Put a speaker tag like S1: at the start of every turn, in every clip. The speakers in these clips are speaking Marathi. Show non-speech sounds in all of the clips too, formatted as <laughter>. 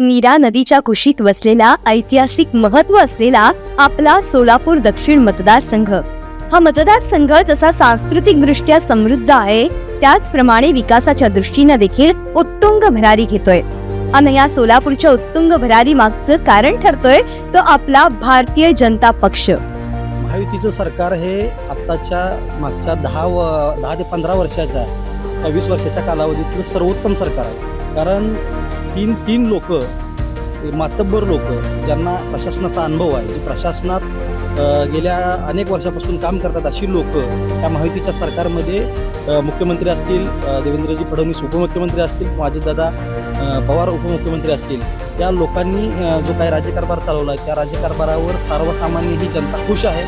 S1: नीरा नदीच्या कुशीत वसलेला ऐतिहासिक महत्त्व असलेला आपला सोलापूर दक्षिण मतदारसंघ. हा मतदारसंघ जसा सांस्कृतिक दृष्ट्या समृद्ध आहे त्याचप्रमाणे विकासाच्या दृष्टीने देखील उत्तुंग भरारी घेतोय. आणि या सोलापूरच्या उत्तुंग भरारी मागचं कारण ठरतोय तो आपला भारतीय जनता पक्ष.
S2: महायुतीचं सरकार हे आत्ताच्या मागच्या दहा व दहा ते पंधरा वर्षाच्या वीस वर्षाच्या कालावधीतलं सर्वोत्तम सरकार आहे. कारण तीन तीन लोक मातब्बर लोक ज्यांना प्रशासनाचा अनुभव आहे जी प्रशासनात गेल्या अनेक वर्षापासून काम करतात अशी लोक त्या माहितीच्या सरकारमध्ये मुख्यमंत्री असतील देवेंद्रजी फडणवीस उपमुख्यमंत्री असतील अजितदादा पवार उपमुख्यमंत्री असतील त्या लोकांनी जो काही राज्यकारभार चालवला त्या राज्यकारभारावर सर्वसामान्य ही जनता खुश आहे.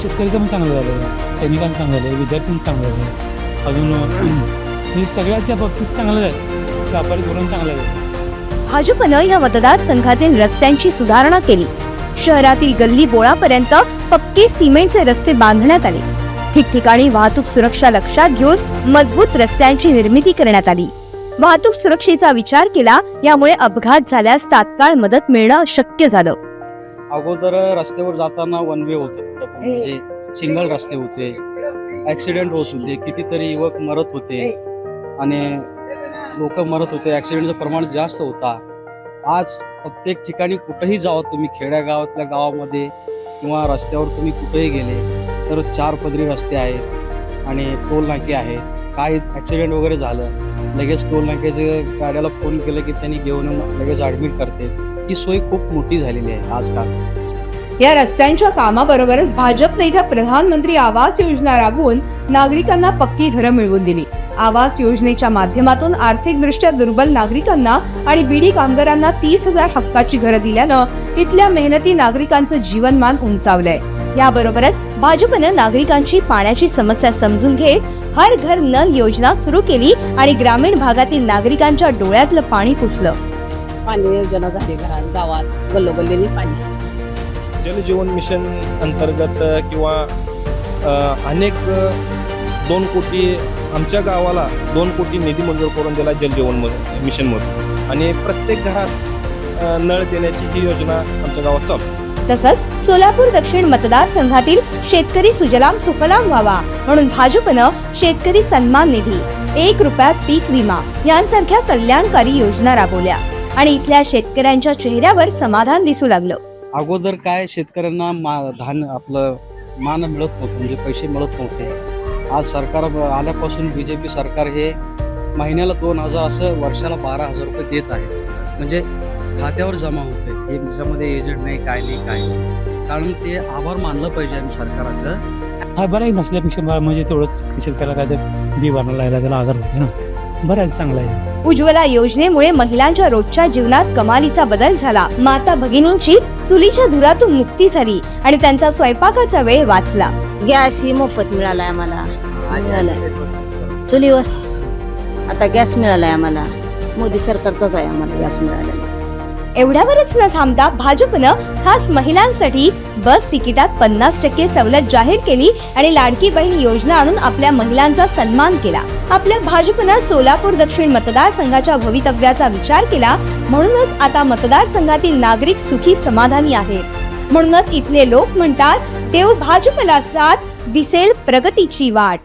S3: शेतकरीचं पण चांगलं झालं सैनिकांचं चांगलं झालं विद्यार्थ्यांचं चांगलं झालं अजून <clears throat> सगळ्याच्या बाबतीत चांगलं झालं व्यापारी धोरण चांगलं झालं
S1: भाजपनं या मतदारसंघातील रस्त्यांची सुधारणा केली. शहरातील गल्ली बोळापर्यंत पक्के सिमेंटचे रस्ते बांधण्यात आले. ठिकठिकाणी वाहतूक सुरक्षा लक्षात घेऊन मजबूत रस्त्यांची निर्मिती करण्यात आली. वाहतूक सुरक्षेचा विचार केला यामुळे अपघात झाल्यास तात्काळ मदत मिळणं शक्य झालं.
S2: अगोदर रस्त्यावर जाताना वन वे होतं. म्हणजे सिंगल रस्ते होते ऍक्सिडेंट होत होते कितीतरी युवक मरत होते. आणि लोक मरत होते ॲक्सिडेंटचं प्रमाण जास्त होता. आज प्रत्येक ठिकाणी कुठेही जावं तुम्ही खेड्यागावातल्या गावामध्ये किंवा रस्त्यावर तुम्ही कुठेही गेले तर चार पदरी रस्ते आहेत आणि टोल नाके आहेत. काही ॲक्सिडेंट वगैरे झालं लगेच टोल नाक्याचे गाड्याला फोन केलं की त्यांनी घेऊन लगेच ॲडमिट करते. ही सोय खूप मोठी झालेली आहे आजकाल.
S4: या रस्त्यांच्या कामाबरोबरच भाजपने इथं प्रधानमंत्री आवास योजना राबवून नागरिकांना पक्की घरं मिळवून दिली. आवास योजनेच्या माध्यमातून आर्थिकदृष्ट्या दुर्बल नागरिकांना आणि बीडी कामगारांना तीस हजार हक्काची घरं दिल्यानं इथल्या मेहनती नागरिकांचं जीवनमान उंचावलंय. याबरोबरच भाजपनं नागरिकांची पाण्याची समस्या समजून घेत हर घर नल योजना सुरू केली आणि ग्रामीण भागातील नागरिकांच्या डोळ्यातलं पाणी पुसलं.
S5: पाणी योजना झाली घरात गावात गल्लोगल्लीनी पाणी.
S6: जलजीवन मिशन अंतर्गत किंवा अनेक दोन कोटी आमच्या गावाला दोन कोटी निधी मंजूर करून दिला जलजीवन म- मिशनमधून आणि प्रत्येक घरात नळ देण्याची ही योजना आमच्या गावात चालू आहे.
S1: तसंच सोलापूर दक्षिण मतदारसंघातील शेतकरी सुजलाम सुफलाम व्हावा म्हणून भाजपनं शेतकरी सन्मान निधी एक रुपयात पीक विमा यांसारख्या कल्याणकारी योजना राबवल्या आणि इथल्या शेतकऱ्यांच्या चेहऱ्यावर समाधान दिसू लागलं.
S2: अगोदर काय शेतकऱ्यांना मा धान आपलं मान मिळत नव्हतं म्हणजे पैसे मिळत नव्हते. आज सरकार आल्यापासून बी जे पी सरकार हे महिन्याला दोन हजार असं वर्षाला बारा हजार रुपये देत आहे. म्हणजे खात्यावर जमा होते. त्याच्यामध्ये एजंट नाही काय नाही काय नाही. कारण ते आभार मानलं पाहिजे आम्ही सरकाराचं.
S3: हा बरं आहे नसल्यापेक्षा म्हणजे तेवढंच शेतकऱ्याला काय ते बी भरला यायला त्याला आधार होते ना. बरं आहे चांगलं आहे.
S1: उज्ज्वला योजनेमुळे महिलांच्या रोजच्या जीवनात कमालीचा बदल झाला. माता भगिनींची चुलीच्या धुरातून मुक्ती झाली आणि त्यांचा स्वयंपाकाचा वेळ वाचला.
S7: गॅस ही मोफत मिळालाय आम्हाला. मिळालाय चुलीवर. आता गॅस मिळालाय आम्हाला. मोदी सरकारचाच आहे आम्हाला गॅस मिळाला.
S1: एवढ्यावरच न थांबता भाजपनं खास महिलांसाठी बस तिकिटात पन्नास टक्के सवलत जाहीर केली आणि लाडकी बहीण योजना आणून आपल्या महिलांचा सन्मान केला. आपल्या भाजपनं सोलापूर दक्षिण मतदारसंघाच्या भवितव्याचा विचार केला. म्हणूनच आता मतदारसंघातील नागरिक सुखी समाधानी आहेत. म्हणूनच इथले लोक म्हणतात देव भाजपला साथ दिसेल प्रगतीची वाट.